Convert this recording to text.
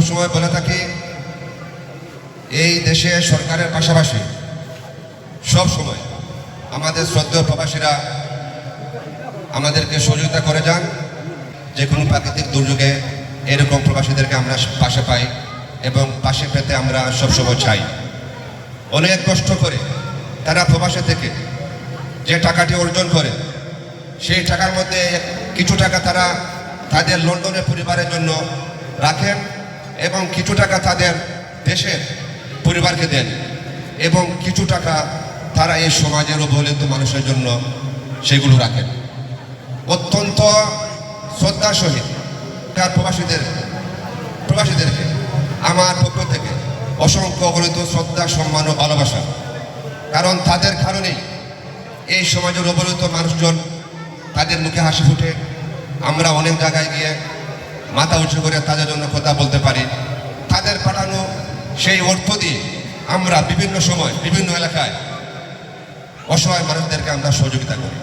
সবসময় বলে থাকি, এই দেশে সরকারের পাশাপাশি সব সময় আমাদের শ্রদ্ধেয় প্রবাসীরা আমাদেরকে সহযোগিতা করে যান। যে কোনো প্রাকৃতিক দুর্যোগে এরকম প্রবাসীদেরকে আমরা পাশে পাই এবং পাশে পেতে আমরা সবসময় চাই। অনেক কষ্ট করে তারা প্রবাসে থেকে যে টাকাটি অর্জন করে, সেই টাকার মধ্যে কিছু টাকা তারা তাদের লন্ডনের পরিবারের জন্য রাখেন। এবং কিছু টাকা তাদের দেশের পরিবারকে দেন এবং কিছু টাকা তারা এই সমাজের অবহেলিত মানুষের জন্য সেগুলো রাখেন। অত্যন্ত শ্রদ্ধার সহিত তার প্রবাসীদের, প্রবাসীদেরকে, আমার পক্ষ থেকে অসংখ্য অগণিত শ্রদ্ধা, সম্মান ও ভালোবাসা। কারণ তাদের কারণেই এই সমাজের অবহেলিত মানুষজন তাদের মুখে হাসি ফুটে। আমরা অনেক জায়গায় গিয়ে মাথা উঁচু করে তাদের জন্য কথা বলতে পারি। তাদের পাঠানো সেই অর্থ দিয়ে আমরা বিভিন্ন সময়, বিভিন্ন এলাকায় অসহায় মানুষদেরকে আমরা সহযোগিতা করি।